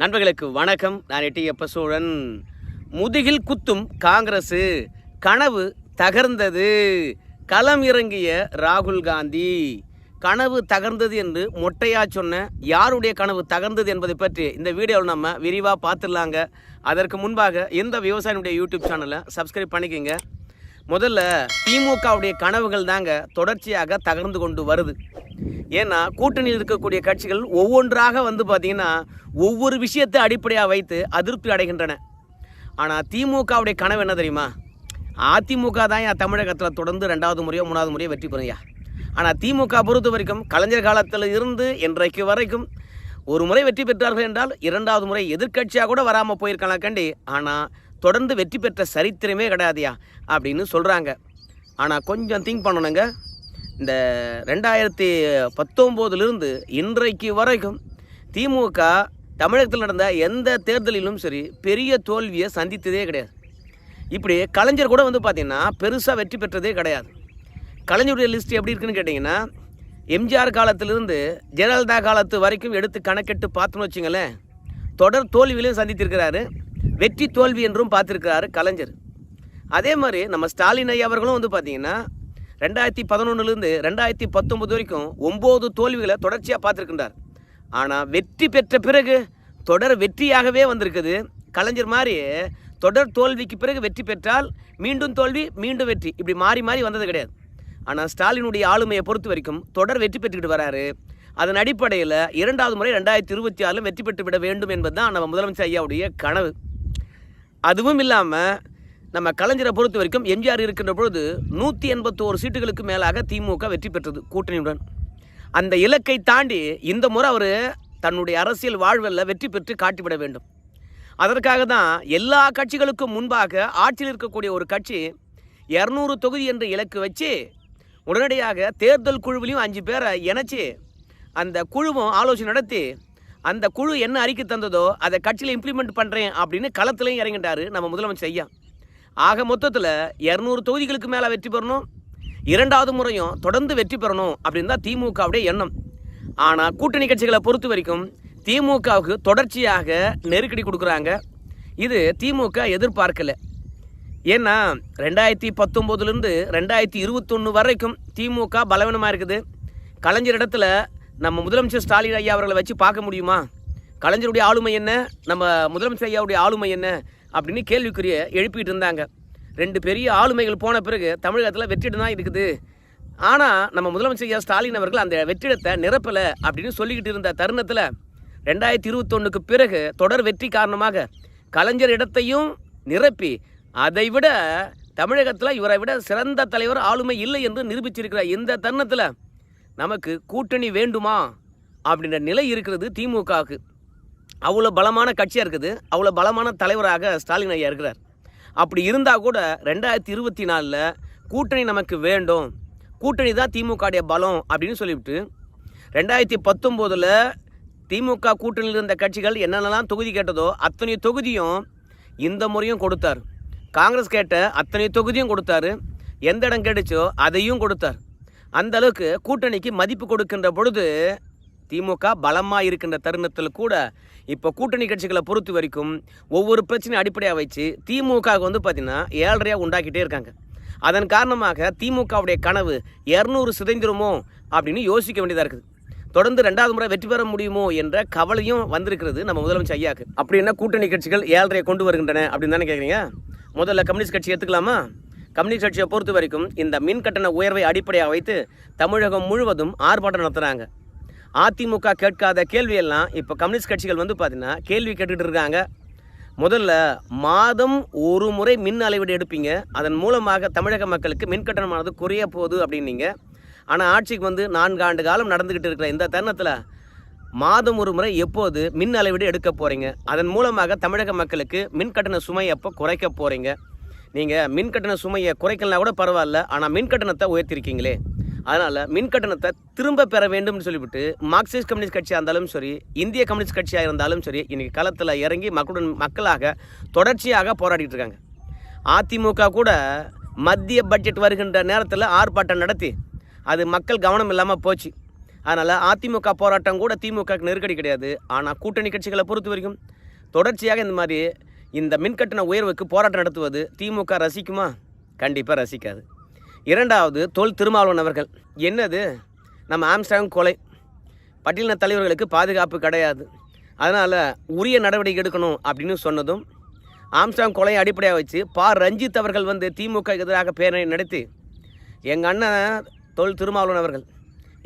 நண்பர்களுக்கு வணக்கம். நான் எட்டியப்ப சோழன் முதுகில் குத்தும் காங்கிரஸ் கனவு தகர்ந்தது. களம் இறங்கிய ராகுல் காந்தி. கனவு தகர்ந்தது என்று மொட்டையா சொன்ன யாருடைய கனவு தகர்ந்தது என்பதை பற்றி இந்த வீடியோவில் நம்ம விரிவாக பார்த்துடலாங்க. அதற்கு முன்பாக இந்த விவசாயினுடைய யூடியூப் சேனலை சப்ஸ்கிரைப் பண்ணிக்கோங்க. முதல்ல திமுகவுடைய கனவுகள் தாங்க தொடர்ச்சியாக தகர்ந்து கொண்டு வருது. ஏன்னா கூட்டணியில் இருக்கக்கூடிய கட்சிகள் ஒவ்வொன்றாக வந்து பார்த்தீங்கன்னா ஒவ்வொரு விஷயத்தை அடிப்படையாக வைத்து அதிருப்தி அடைகின்றன. ஆனால் திமுகவுடைய கனவு என்ன தெரியுமா? அதிமுக தான் என் தமிழகத்தில் தொடர்ந்து ரெண்டாவது முறையோ மூணாவது முறையோ வெற்றி பெறுங்கயா ஆனால் திமுக பொறுத்த வரைக்கும் கலைஞர் காலத்தில் இருந்து இன்றைக்கு வரைக்கும் ஒரு முறை வெற்றி பெற்றார்கள் என்றால் இரண்டாவது முறை எதிர்க்கட்சியாக கூட வராமல் போயிருக்கலாம் கண்டி. ஆனால் தொடர்ந்து வெற்றி பெற்ற சரித்திரமே கிடையாதுயா அப்படின்னு சொல்கிறாங்க ஆனால் கொஞ்சம் திங்க் பண்ணணுங்க. இந்த ரெண்டாயிரத்தி பத்தொம்போதுலேருந்து இன்றைக்கு வரைக்கும் திமுக தமிழகத்தில் நடந்த எந்த தேர்தலிலும் சரி பெரிய தோல்வியை சந்தித்ததே கிடையாது. இப்படி கலைஞர் கூட வந்து பார்த்திங்கன்னா பெருசாக வெற்றி பெற்றதே கிடையாது. கலைஞருடைய லிஸ்ட் எப்படி இருக்குன்னு கேட்டிங்கன்னா எம்ஜிஆர் காலத்திலிருந்து ஜெயலலிதா காலத்து வரைக்கும் எடுத்து கணக்கெட்டு பார்த்தோன்னு வச்சுங்களேன் தொடர் தோல்வியிலையும் சந்தித்திருக்கிறாரு வெற்றி தோல்வி என்றும் பார்த்துருக்கிறாரு கலைஞர். அதே மாதிரி நம்ம ஸ்டாலின் ஐயா அவர்களும் வந்து பார்த்தீங்கன்னா ரெண்டாயிரத்தி பதினொன்றுலேருந்து ரெண்டாயிரத்தி பத்தொம்பது வரைக்கும் ஒம்பது தோல்விகளை தொடர்ச்சியாக பார்த்துருக்கின்றார். ஆனால் வெற்றி பெற்ற பிறகு தொடர் வெற்றியாகவே வந்திருக்குது. கலைஞர் மாதிரி தொடர் தோல்விக்கு பிறகு வெற்றி பெற்றால் மீண்டும் தோல்வி மீண்டும் வெற்றி. இப்படி மாறி மாறி வந்தது கிடையாது. ஆனால் ஸ்டாலினுடைய ஆளுமையை பொறுத்த வரைக்கும் தொடர் வெற்றி பெற்றுக்கிட்டு வராரு. அதன் அடிப்படையில் இரண்டாவது முறை ரெண்டாயிரத்தி இருபத்தி ஆறிலும் வெற்றி பெற்று விட வேண்டும் என்பது தான் நம்ம முதலமைச்சர் ஐயாவுடைய கனவு. அதுவும் இல்லாமல் நம்ம கலைஞரை பொறுத்த வரைக்கும் எம்ஜிஆர் இருக்கின்ற பொழுது நூற்றி எண்பத்தோரு சீட்டுகளுக்கு மேலாக திமுக வெற்றி பெற்றது கூட்டணியுடன். அந்த இலக்கை தாண்டி இந்த முறை அவர் தன்னுடைய அரசியல் வாழ்வில் வெற்றி பெற்று காட்டிவிட வேண்டும். அதற்காக தான் எல்லா கட்சிகளுக்கும் முன்பாக ஆட்சியில் இருக்கக்கூடிய ஒரு கட்சி இரநூறு தொகுதி என்ற இலக்கு வச்சு உடனடியாக தேர்தல் குழுவிலையும் அஞ்சு பேரை இணைச்சி அந்த குழுவும் ஆலோசனை நடத்தி அந்த குழு என்ன அறிக்கை தந்ததோ அதை கட்சியில் இம்ப்ளிமெண்ட் பண்ணுறேன் அப்படின்னு களத்துலையும் இறங்கிட்டாரு நம்ம முதலமைச்சர் ஐயா. ஆக மொத்தத்தில் இரநூறு தொகுதிகளுக்கு மேலே வெற்றி பெறணும். இரண்டாவது முறையும் தொடர்ந்து வெற்றி பெறணும் அப்படின்னு தான் திமுகவுடைய எண்ணம். ஆனால் கூட்டணி கட்சிகளை பொறுத்த வரைக்கும் திமுகவுக்கு தொடர்ச்சியாக நெருக்கடி கொடுக்குறாங்க. இது திமுக எதிர்பார்க்கலை. ஏன்னா ரெண்டாயிரத்தி பத்தொம்போதுலேருந்து ரெண்டாயிரத்தி இருபத்தொன்று வரைக்கும் திமுக பலவீனமாக இருக்குது. கலைஞர் இடத்துல நம்ம முதலமைச்சர் ஸ்டாலின் ஐயா அவர்களை வச்சு பார்க்க முடியுமா? கலைஞருடைய ஆளுமை என்ன? நம்ம முதலமைச்சர் ஐயாவுடைய ஆளுமை என்ன? அப்படின்னு கேள்விக்குரிய எழுப்பிட்டு இருந்தாங்க. ரெண்டு பெரிய ஆளுமைகள் போன பிறகு தமிழகத்தில் வெற்றிடம் தான் இருக்குது. ஆனால் நம்ம முதலமைச்சர் ஐயா ஸ்டாலின் அவர்கள் அந்த வெற்றிடத்தை நிரப்பலை அப்படின்னு சொல்லிக்கிட்டு இருந்த தருணத்தில் ரெண்டாயிரத்தி இருபத்தொன்னுக்கு பிறகு தொடர் வெற்றி காரணமாக கலைஞர் இடத்தையும் நிரப்பி அதை விட தமிழகத்தில் இவரை விட சிறந்த தலைவர் ஆளுமை இல்லை என்று நிரூபிச்சிருக்கிறார் இந்த தருணத்தில் நமக்கு கூட்டணி வேண்டுமா அப்படின்ற நிலை இருக்கிறது திமுகவுக்கு அவ்வளோ பலமான கட்சியாக இருக்குது. அவ்வளோ பலமான தலைவராக ஸ்டாலின் ஐயா இருக்கிறார். அப்படி இருந்தால் கூட ரெண்டாயிரத்தி இருபத்தி நாலில் கூட்டணி நமக்கு வேண்டும். கூட்டணி தான் திமுகவுடைய பலம் அப்படின்னு சொல்லிவிட்டு ரெண்டாயிரத்தி பத்தொம்போதில் திமுக கூட்டணியில் இருந்த கட்சிகள் என்னென்னலாம் தொகுதி கேட்டதோ அத்தனை தொகுதியும் இந்த முறையும் கொடுத்தார். காங்கிரஸ் கேட்ட அத்தனை தொகுதியும் கொடுத்தாரு. எந்த இடம் கேட்டுச்சோ அதையும் கொடுத்தார். அந்த அளவுக்கு கூட்டணிக்கு மதிப்பு கொடுக்கின்ற பொழுது திமுக பலமாக இருக்கின்ற தருணத்தில் கூட இப்போ கூட்டணி கட்சிகளை பொறுத்த வரைக்கும் ஒவ்வொரு பிரச்சனையும் அடிப்படையாக வச்சு திமுக வந்து பார்த்திங்கன்னா ஏழ்றையாக உண்டாக்கிட்டே இருக்காங்க. அதன் காரணமாக திமுகவுடைய கனவு இரநூறு சிதைந்துருமோ அப்படின்னு யோசிக்க வேண்டியதாக இருக்குது. தொடர்ந்து ரெண்டாவது முறை வெற்றி பெற முடியுமோ என்ற கவலையும் வந்திருக்கிறது நம்ம முதலமைச்சர் ஐயாக்கு. அப்படி என்ன கூட்டணி கட்சிகள் ஏழரையை கொண்டு வருகின்றன அப்படின்னு தானே கேட்குறீங்க முதல்ல கம்யூனிஸ்ட் கட்சி எடுத்துக்கலாமா கம்யூனிஸ்ட் கட்சியை பொறுத்த வரைக்கும் இந்த மின் கட்டண உயர்வை அடிப்படையாக வைத்து தமிழகம் முழுவதும் ஆர்ப்பாட்டம் நடத்துகிறாங்க அதிமுக கேட்காத கேள்வியெல்லாம் இப்போ கம்யூனிஸ்ட் கட்சிகள் வந்து பார்த்தீங்கன்னா கேள்வி கேட்டுட்டு இருக்காங்க. முதல்ல மாதம் ஒரு முறை மின் அளவீடு எடுப்பீங்க. அதன் மூலமாக தமிழக மக்களுக்கு மின் கட்டணமானது குறைய போகுது அப்படின்னீங்க. ஆனால் ஆட்சிக்கு வந்து நான்கு ஆண்டு காலம் நடந்துக்கிட்டு இருக்கிற இந்த தருணத்தில் மாதம் ஒரு முறை எப்போது மின் அளவீடு எடுக்க போகிறீங்க அதன் மூலமாக தமிழக மக்களுக்கு மின் கட்டண சுமை எப்போ குறைக்க போகிறீங்க நீங்கள் மின் கட்டண சுமையை குறைக்கலனா கூட பரவாயில்ல. ஆனால் மின் கட்டணத்தை உயர்த்திருக்கீங்களே. அதனால் மின் கட்டணத்தை திரும்ப பெற வேண்டும்னு சொல்லிவிட்டு மார்க்சிஸ்ட் கம்யூனிஸ்ட் கட்சியாக இருந்தாலும் சரி இந்திய கம்யூனிஸ்ட் கட்சியாக இருந்தாலும் சரி இன்றைக்கி களத்தில் இறங்கி மக்களுடன் மக்களாக தொடர்ச்சியாக போராடிட்டு இருக்காங்க. அதிமுக கூட மத்திய பட்ஜெட் வருகின்ற நேரத்தில் ஆர்ப்பாட்டம் நடத்தி அது மக்கள் கவனம் இல்லாமல் போச்சு. அதனால் அதிமுக போராட்டம் கூட திமுக நெருக்கடி கிடையாது. ஆனால் கூட்டணி கட்சிகளை பொறுத்த வரைக்கும் தொடர்ச்சியாக இந்த மாதிரி இந்த மின்கட்டண உயர்வுக்கு போராட்டம் நடத்துவது திமுக ரசிக்குமா? கண்டிப்பாக ரசிக்காது. இரண்டாவது தொல் திருமாவளவன் அவர்கள். என்னது? நம்ம ஆம்ஸ்டாங் கொலை. பட்டியலின தலைவர்களுக்கு பாதுகாப்பு கிடையாது. அதனால் உரிய நடவடிக்கை எடுக்கணும் அப்படின்னு சொன்னதும் ஆம்ஸ்டாங் கொலையை அடிப்படையாக வச்சு பா. ரஞ்சித் அவர்கள் வந்து திமுக எதிராக பேரணி நடத்தி எங்கள் அண்ணன் தொல் திருமாவளவன் அவர்கள்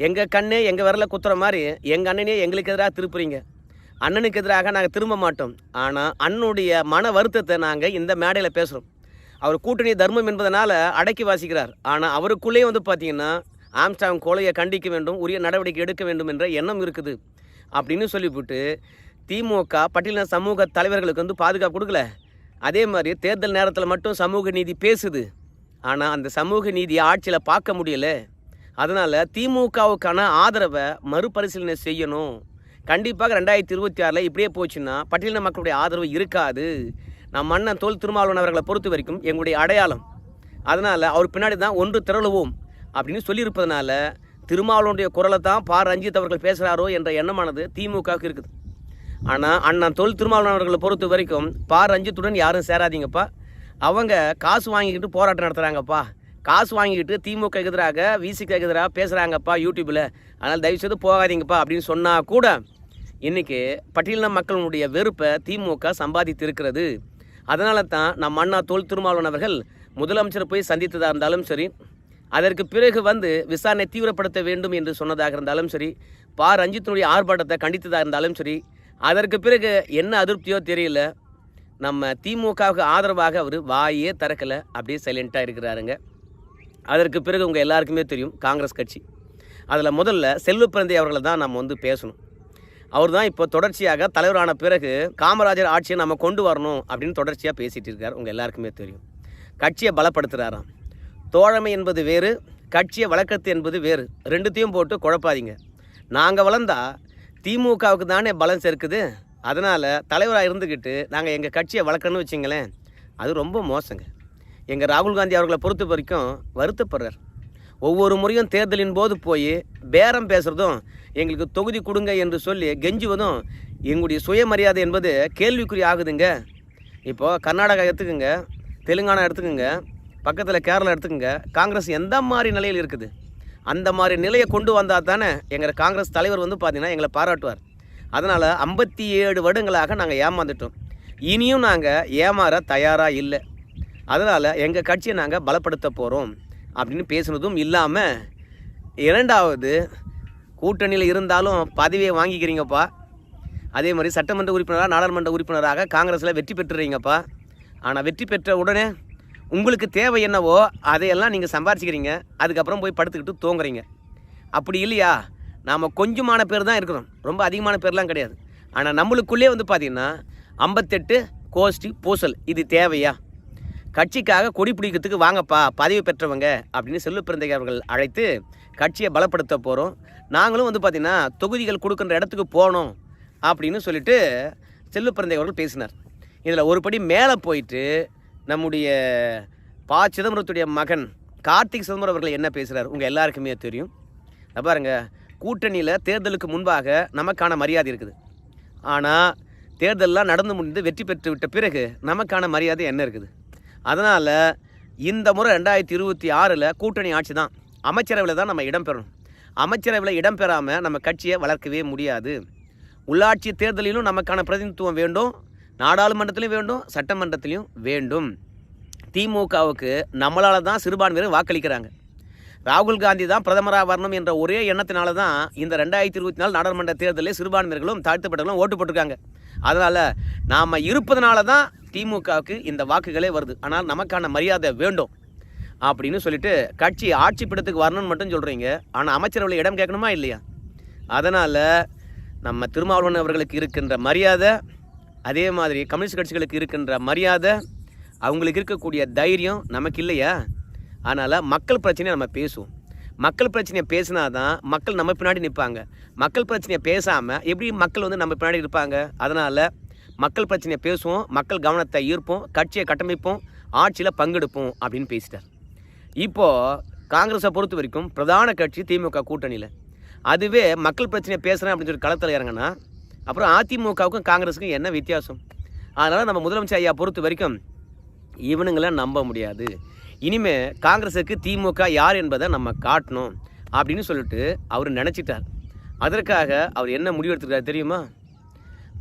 எங்கள் கண்ணே எங்கள் விரல குத்துற மாதிரி எங்கள் அண்ணனே எங்களுக்கு எதிராக திருப்புறீங்க. அண்ணனுக்கு எதிராக நாங்கள் திரும்ப மாட்டோம். ஆனால் அண்ணனுடைய மன வருத்தத்தை நாங்கள் இந்த மேடையில் பேசுகிறோம் அவர் கூட்டணி தர்மம் என்பதனால் அடக்கி வாசிக்கிறார். ஆனால் அவருக்குள்ளேயே வந்து பார்த்தீங்கன்னா ஆம்ஸ்டாங் கொலையை கண்டிக்க வேண்டும் உரிய நடவடிக்கை எடுக்க வேண்டும் என்ற எண்ணம் இருக்குது. அப்படின்னு சொல்லிவிட்டு திமுக பட்டியலின சமூக தலைவர்களுக்கு வந்து பாதுகாப்பு கொடுக்கல. அதே மாதிரி தேர்தல் நேரத்தில் மட்டும் சமூக நீதி பேசுது. ஆனால் அந்த சமூக நீதியை ஆட்சியில் பார்க்க முடியல. அதனால் திமுகவுக்கான ஆதரவை மறுபரிசீலனை செய்யணும். கண்டிப்பாக ரெண்டாயிரத்தி இருபத்தி ஆறில் இப்படியே போச்சுன்னா பட்டியலின மக்களுடைய ஆதரவு இருக்காது. நம் மன்னன் தோல் திருமாவளவன் அவர்களை பொறுத்த வரைக்கும் எங்களுடைய அடையாளம். அதனால் அவர் பின்னாடி தான் ஒன்று திரளுவோம். அப்படின்னு சொல்லியிருப்பதனால திருமாவளவனுடைய குரலை தான் பா. ரஞ்சித் அவர்கள் பேசுகிறாரோ என்ற எண்ணமானது திமுகவுக்கு இருக்குது. ஆனால் அண்ணன் தொல் திருமாவளவன் அவர்களை பொறுத்த வரைக்கும் பா. ரஞ்சித்துடன் யாரும் சேராதீங்கப்பா. அவங்க காசு வாங்கிக்கிட்டு போராட்டம் நடத்துகிறாங்கப்பா காசு வாங்கிக்கிட்டு திமுக எதிராக விசிக்கு எதிராக பேசுகிறாங்கப்பா யூடியூப்பில் அதனால் தயவுசெய்து போகாதீங்கப்பா அப்படின்னு சொன்னால் கூட இன்றைக்கி பட்டியலின மக்களுடைய வெறுப்பை திமுக சம்பாதித்திருக்கிறது. அதனால தான் நம் அண்ணா தொல் திருமாவளவன் அவர்கள் முதலமைச்சரை போய் சந்தித்ததாக இருந்தாலும் சரி அதற்கு பிறகு வந்து விசாரணை தீவிரப்படுத்த வேண்டும் என்று சொன்னதாக இருந்தாலும் சரி பா. ரஞ்சித்தினுடைய ஆர்ப்பாட்டத்தை கண்டித்ததாக இருந்தாலும் சரி அதற்கு பிறகு என்ன அதிருப்தியோ தெரியல. நம்ம திமுகவுக்கு ஆதரவாக அவர் வாயே திறக்கலை அப்படியே சைலண்ட்டாக இருக்கிறாருங்க. அதற்கு பிறகு உங்கள் எல்லாருக்குமே தெரியும் காங்கிரஸ் கட்சி. அதில் முதல்ல செல்வப்பிரந்தை அவர்களை தான் நம்ம வந்து பேசணும். அவர் தான் இப்போ தொடர்ச்சியாக தலைவரான பிறகு காமராஜர் ஆட்சியை நம்ம கொண்டு வரணும் அப்படின்னு தொடர்ச்சியாக பேசிகிட்டு இருக்கார். உங்கள் எல்லாருக்குமே தெரியும். கட்சியை பலப்படுத்துகிறாராம் தோழமை என்பது வேறு கட்சியை வழக்கத்து என்பது வேறு. ரெண்டுத்தையும் போட்டு குழப்பாதீங்க. நாங்கள் வளர்ந்தா திமுகவுக்கு தானே பலம் சேர்க்குது. அதனால் தலைவராக இருந்துக்கிட்டு நாங்கள் எங்கள் கட்சியை வளர்க்கணும்னு வச்சிங்களேன் அது ரொம்ப மோசங்க. எங்கள் ராகுல் காந்தி அவர்களை பொறுத்த வரைக்கும் வருத்தப்படுறார். ஒவ்வொரு முறையும் தேர்தலின் போது போய் பேரம் பேசுகிறதும் எங்களுக்கு தொகுதி கொடுங்க என்று சொல்லி கெஞ்சுவதும் எங்களுடைய சுயமரியாதை என்பது கேள்விக்குறி ஆகுதுங்க. இப்போது கர்நாடகா எடுத்துக்கோங்க தெலுங்கானா எடுத்துக்கோங்க பக்கத்தில் கேரளா எடுத்துக்கோங்க காங்கிரஸ் எந்த மாதிரி நிலையில் இருக்குது? அந்த மாதிரி நிலையை கொண்டு வந்தால் தானே எங்கள் காங்கிரஸ் தலைவர் வந்து பார்த்தீங்கன்னா எங்களை பாராட்டுவார். அதனால் ஐம்பத்தி ஏழு வருடங்களாக நாங்கள் ஏமாந்துட்டோம். இனியும் நாங்கள் ஏமாற தயாராக இல்லை. அதனால் எங்கள் கட்சியை நாங்கள் பலப்படுத்த போகிறோம் அப்படின்னு பேசுனதும் இல்லாமல் இரண்டாவது கூட்டணியில் இருந்தாலும் பதவியை வாங்கிக்கிறீங்கப்பா. அதே மாதிரி சட்டமன்ற உறுப்பினராக நாடாளுமன்ற உறுப்பினராக காங்கிரஸில் வெற்றி பெற்றுறீங்கப்பா. ஆனால் வெற்றி பெற்ற உடனே உங்களுக்கு தேவை என்னவோ அதையெல்லாம் நீங்கள் சம்பாரிச்சிக்கிறீங்க. அதுக்கப்புறம் போய் படுத்துக்கிட்டு தூங்குறீங்க. அப்படி இல்லையா? நாம் கொஞ்சமான பேர் தான் இருக்கிறோம். ரொம்ப அதிகமான பேர்லாம் கிடையாது. ஆனால் நம்மளுக்குள்ளே வந்து பார்த்திங்கன்னா ஐம்பத்தெட்டு கோஷ்டி பூசல். இது தேவையா? கட்சிக்காக கொடி பிடிக்கிறதுக்கு வாங்கப்பா பதவி பெற்றவங்க அப்படின்னு செல்லு பிறந்தகை அவர்கள் அழைத்து கட்சியை பலப்படுத்த போகிறோம் நாங்களும் வந்து பார்த்திங்கன்னா தொகுதிகள் கொடுக்குற இடத்துக்கு போகணும் அப்படின்னு சொல்லிட்டு செல்லு பிறந்தகை அவர்கள் பேசினார். இதில் ஒரு படி மேலே போயிட்டு நம்முடைய பா. சிதம்பரத்துடைய மகன் கார்த்திக் சிதம்பரம் அவர்கள் என்ன பேசுகிறார் உங்கள் எல்லாருக்குமே தெரியும். பாருங்க கூட்டணியில் தேர்தலுக்கு முன்பாக நமக்கான மரியாதை இருக்குது. ஆனால் தேர்தலெலாம் நடந்து முடிந்து வெற்றி பெற்று விட்ட பிறகு நமக்கான மரியாதை என்ன இருக்குது? அதனால் இந்த முறை ரெண்டாயிரத்தி இருபத்தி ஆறில் கூட்டணி ஆட்சி தான். அமைச்சரவையில் தான் நம்ம இடம்பெறணும் அமைச்சரவையில் இடம்பெறாமல் நம்ம கட்சியை வளர்க்கவே முடியாது. உள்ளாட்சி தேர்தலிலும் நமக்கான பிரதிநிதித்துவம் வேண்டும். நாடாளுமன்றத்திலையும் வேண்டும் சட்டமன்றத்திலையும் வேண்டும். திமுகவுக்கு நம்மளால் தான் சிறுபான்மையினர் வாக்களிக்கிறாங்க. ராகுல் காந்தி தான் பிரதமராக வரணும் என்ற ஒரே எண்ணத்தினால தான் இந்த ரெண்டாயிரத்தி இருபத்தி நாலு நாடாளுமன்ற தேர்தலில் சிறுபான்மையர்களும் தாழ்த்தப்பட்டவர்களும் ஓட்டு போட்டிருக்காங்க. அதனால் நாம் இருப்பதனால தான் திமுகவுக்கு இந்த வாக்குகளே வருது. ஆனால் நமக்கான மரியாதை வேண்டும் அப்படின்னு சொல்லிட்டு கட்சி ஆட்சி பிடத்துக்கு வரணும்னு மட்டும் சொல்கிறீங்க ஆனால் அமைச்சரவையில் இடம் கேட்கணுமா இல்லையா? அதனால் நம்ம திருமாவளவன் அவர்களுக்கு இருக்கின்ற மரியாதை அதே மாதிரி கம்யூனிஸ்ட் கட்சிகளுக்கு இருக்கின்ற மரியாதை அவங்களுக்கு இருக்கக்கூடிய தைரியம் நமக்கு இல்லையா? அதனால் மக்கள் பிரச்சனையை நம்ம பேசுவோம். மக்கள் பிரச்சனையை பேசினா தான் மக்கள் நம்ம பின்னாடி நிற்பாங்க. மக்கள் பிரச்சனையை பேசாமல் எப்படி மக்கள் வந்து நம்ம பின்னாடி இருப்பாங்க? அதனால் மக்கள் பிரச்சனையை பேசுவோம் மக்கள் கவனத்தை ஈர்ப்போம் கட்சியை கட்டமைப்போம் ஆட்சியில் பங்கெடுப்போம் அப்படின்னு பேசிட்டார். இப்போது காங்கிரஸை பொறுத்த வரைக்கும் பிரதான கட்சி திமுக கூட்டணியில். அதுவே மக்கள் பிரச்சனையை பேசுகிறேன் அப்படின்னு சொல்லி களத்தில் இறங்கினா அப்புறம் அதிமுகவுக்கும் காங்கிரஸுக்கும் என்ன வித்தியாசம்? அதனால் நம்ம முதலமைச்சர் ஐயா பொறுத்த வரைக்கும் இவனுங்களை நம்ப முடியாது. இனிமே காங்கிரஸுக்கு திமுக யார் என்பதை நம்ம காட்டணும் அப்படின்னு சொல்லிட்டு அவர் நினச்சிட்டார். அதற்காக அவர் என்ன முடிவெடுத்துருக்காரு தெரியுமா?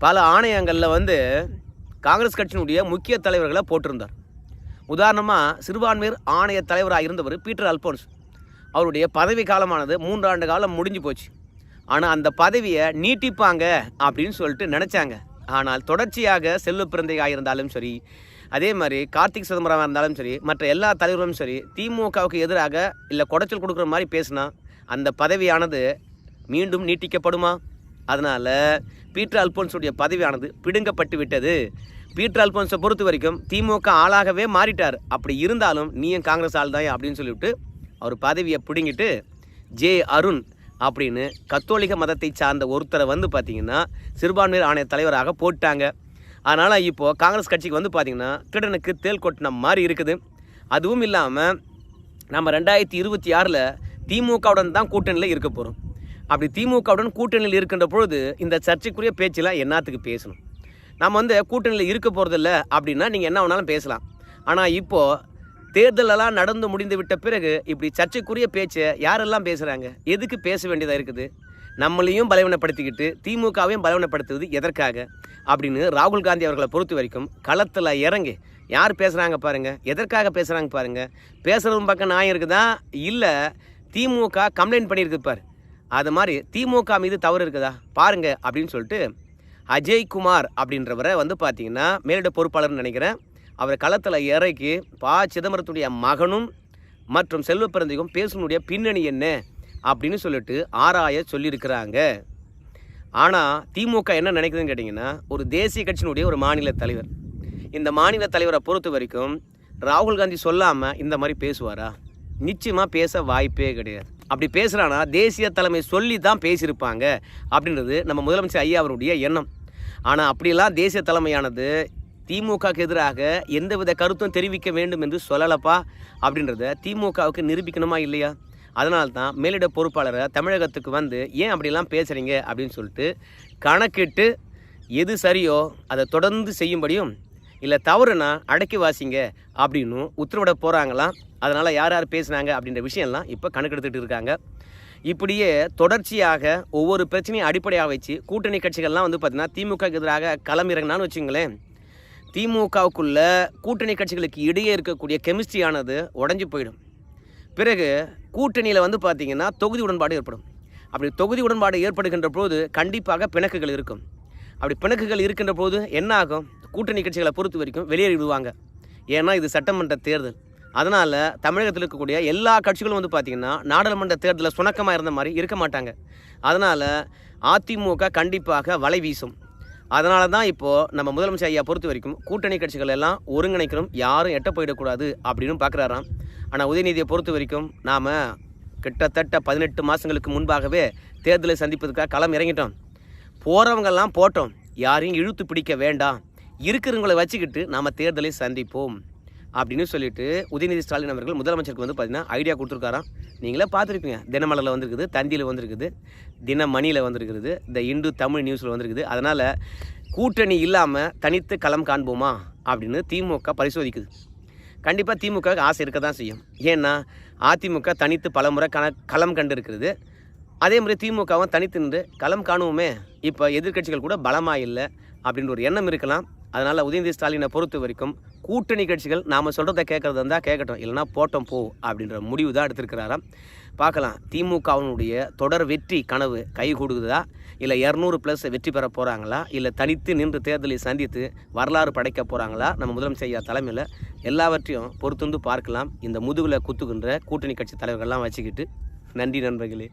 பல ஆணையங்களில் வந்து காங்கிரஸ் கட்சியினுடைய முக்கிய தலைவர்களை போட்டிருந்தார். உதாரணமாக சிறுபான்மையர் ஆணைய தலைவராக இருந்தவர் பீட்டர் அல்போன்ஸ். அவருடைய பதவி காலமானது மூன்றாண்டு காலம் முடிஞ்சு போச்சு. ஆனால் அந்த பதவியை நீட்டிப்பாங்க அப்படின்னு சொல்லிட்டு நினச்சாங்க. ஆனால் தொடர்ச்சியாக செல்வ பிறந்தையாக இருந்தாலும் சரி அதே மாதிரி கார்த்திக் சிதம்பரமாக இருந்தாலும் சரி மற்ற எல்லா தலைவர்களும் சரி திமுகவுக்கு எதிராக இல்லை குடைச்சல் கொடுக்குற மாதிரி பேசினா அந்த பதவியானது மீண்டும் நீட்டிக்கப்படுமா? அதனால் பீட்டர் அல்போன்ஸுடைய பதவியானது பிடுங்கப்பட்டு விட்டது. பீட்டர் அல்போன்ஸை பொறுத்த வரைக்கும் திமுக ஆளாகவே மாறிட்டார். அப்படி இருந்தாலும் நீயும் காங்கிரஸ் ஆள் தான் அப்படின்னு சொல்லிவிட்டு அவர் பதவியை பிடுங்கிட்டு ஜே அருண் அப்படின்னு கத்தோலிக மதத்தை சார்ந்த ஒருத்தரை வந்து பார்த்திங்கன்னா சிறுபான்மையர் ஆணைய தலைவராக போட்டாங்க. அதனால் இப்போது காங்கிரஸ் கட்சிக்கு வந்து பார்த்திங்கன்னா திருடனுக்கு தேல் கொட்டின மாதிரி இருக்குது. அதுவும் இல்லாமல் நம்ம ரெண்டாயிரத்தி இருபத்தி ஆறில் திமுகவுடன் தான் கூட்டணியில் இருக்க போகிறோம் அப்படி திமுகவுடன் கூட்டணியில் இருக்கின்ற பொழுது இந்த சர்ச்சைக்குரிய பேச்செலாம் என்னத்துக்கு பேசணும்? நம்ம வந்து கூட்டணியில் இருக்க போகிறதில்ல அப்படின்னா நீங்கள் என்ன வேணாலும் பேசலாம். ஆனால் இப்போது தேர்தலெல்லாம் நடந்து முடிந்து விட்ட பிறகு இப்படி சர்ச்சைக்குரிய பேச்சை யாரெல்லாம் பேசுகிறாங்க எதுக்கு பேச வேண்டியதாக இருக்குது? நம்மளையும் பலவீனப்படுத்திக்கிட்டு திமுகவையும் பலவீனப்படுத்துவது எதற்காக? அப்படின்னு ராகுல் காந்தி அவர்களை பொறுத்த வரைக்கும் களத்தில் இறங்கி யார் பேசுகிறாங்க பாருங்கள் எதற்காக பேசுகிறாங்க பாருங்கள் பேசுகிறவங்க பக்கம் நியாயம் இருக்குதா? இல்லை திமுக கம்ப்ளைண்ட் பண்ணியிருக்கு பார். அது மாதிரி திமுக மீது தவறு இருக்குதா? பாருங்கள் அப்படின்னு சொல்லிட்டு அஜய்குமார் அப்படின்றவரை வந்து பார்த்தீங்கன்னா மேலிட பொறுப்பாளர்னு நினைக்கிறேன். அவர் களத்தில் இறக்கி பா சிதம்பரத்துடைய மகனும் மற்றும் செல்வ பிறந்தையும் பேசனுடைய பின்னணி என்ன? அப்படின்னு சொல்லிட்டு ஆராய சொல்லியிருக்கிறாங்க. ஆனால் திமுக என்ன நினைக்குதுன்னு கேட்டிங்கன்னா ஒரு தேசிய கட்சியினுடைய ஒரு மாநில தலைவர். இந்த மாநில தலைவரை பொறுத்த வரைக்கும் ராகுல் காந்தி சொல்லாமல் இந்த மாதிரி பேசுவாரா? நிச்சயமாக பேச வாய்ப்பே கிடையாது. அப்படி பேசுகிறானா தேசிய தலைமை சொல்லி தான் பேசியிருப்பாங்க அப்படின்றது நம்ம முதலமைச்சர் ஐயா அவருடைய எண்ணம். ஆனால் அப்படியெல்லாம் தேசிய தலைமையானது திமுகவுக்கு எதிராக எந்தவித கருத்தும் தெரிவிக்க வேண்டும் என்று சொல்லலப்பா அப்படின்றத திமுகவுக்கு நிரூபிக்கணுமா இல்லையா? அதனால தான் மேலிட பொறுப்பாளரை தமிழகத்துக்கு வந்து ஏன் அப்படிலாம் பேசுகிறீங்க அப்படின்னு சொல்லிட்டு கணக்கிட்டு எது சரியோ அதை தொடர்ந்து செய்யும்படியும் இல்லை தவறுனா அடக்கி வாசிங்க அப்படின்னு உத்தரவிட போகிறாங்களாம் அதனால் யார் யார் பேசுனாங்க அப்படின்ற விஷயம்லாம் இப்போ கணக்கெடுத்துட்டு இருக்காங்க. இப்படியே தொடர்ச்சியாக ஒவ்வொரு பிரச்சனையும் அடிப்படையாக வச்சு கூட்டணி கட்சிகள்லாம் வந்து பார்த்திங்கன்னா திமுகக்கு எதிராக களமிறங்கினான்னு வச்சுங்களேன் திமுகவுக்குள்ள கூட்டணி கட்சிகளுக்கு இடையே இருக்கக்கூடிய கெமிஸ்ட்ரியானது உடஞ்சி போயிடும். பிறகு கூட்டணியில் வந்து பார்த்திங்கன்னா தொகுதி உடன்பாடு ஏற்படும். அப்படி தொகுதி உடன்பாடு ஏற்படுகின்ற போது கண்டிப்பாக பிணக்குகள் இருக்கும். அப்படி பிணக்குகள் இருக்கின்ற போது என்ன ஆகும்? கூட்டணி கட்சிகளை பொறுத்த வரைக்கும் வெளியேறி விடுவாங்க ஏன்னா இது சட்டமன்ற தேர்தல். அதனால் தமிழகத்தில் இருக்கக்கூடிய எல்லா கட்சிகளும் வந்து பார்த்திங்கன்னா நாடாளுமன்ற தேர்தலில் சுணக்கமாக இருந்த மாதிரி இருக்க மாட்டாங்க. அதனால் அதிமுக கண்டிப்பாக வலை வீசும். அதனால தான் இப்போது நம்ம முதலமைச்சர் ஐயா பொறுத்த வரைக்கும் கூட்டணி கட்சிகள் எல்லாம் ஒருங்கிணைக்கணும் யாரும் எட்ட போயிடக்கூடாது அப்படின்னு பார்க்குறாராம். ஆனால் உதயநிதியை பொறுத்த வரைக்கும் நாம் கிட்டத்தட்ட பதினெட்டு மாதங்களுக்கு முன்பாகவே தேர்தலை சந்திப்பதுக்காக களம் இறங்கிட்டோம். போகிறவங்கெல்லாம் போட்டோம். யாரையும் இழுத்து பிடிக்க வேண்டாம். இருக்கிறவங்களை வச்சுக்கிட்டு நாம் தேர்தலை சந்திப்போம். அப்படின்னு சொல்லிட்டு உதயநிதி ஸ்டாலின் அவர்கள் முதலமைச்சருக்கு வந்து பார்த்தீங்கன்னா ஐடியா கொடுத்துருக்காராம். நீங்களே பார்த்துருப்பீங்க. தினமலரில் வந்திருக்குது தந்தியில் வந்திருக்குது தினமணியில் வந்திருக்கிறது இந்த இந்து தமிழ் நியூஸில் வந்திருக்குது. அதனால் கூட்டணி இல்லாமல் தனித்து களம் காண்போமா அப்படின்னு திமுக பரிசோதிக்குது. கண்டிப்பாக திமுக ஆசை இருக்க தான் செய்யும். ஏன்னா அதிமுக தனித்து பலமுறை கண களம் கண்டு இருக்கிறது அதே மாதிரி திமுகவும் தனித்து நின்று களம் காணுவோமே. இப்போ எதிர்க்கட்சிகள் கூட பலமாக இல்லை அப்படின்ற ஒரு எண்ணம் இருக்கலாம். அதனால் உதயநிதி ஸ்டாலினை பொறுத்த வரைக்கும் கூட்டணி கட்சிகள் நாம் சொல்கிறத கேட்குறது இருந்தால் கேட்கட்டும். இல்லைனா போட்டோம் போ அப்படின்ற முடிவு தான் எடுத்திருக்கிறாராம். பார்க்கலாம். திமுகவினுடைய தொடர் வெற்றி கனவு கை கொடுக்குதா இல்லை இரநூறு ப்ளஸ் வெற்றி பெற போகிறாங்களா இல்லை தனித்து நின்று தேர்தலை சந்தித்து வரலாறு படைக்க போகிறாங்களா நம்ம முதலமைச்சர் ஐயா தலைமையில் எல்லாவற்றையும் பொறுத்துந்து பார்க்கலாம். இந்த முதுகில் குத்துகின்ற கூட்டணி கட்சி தலைவர்கள்லாம் வச்சுக்கிட்டு. நன்றி நண்பர்களே.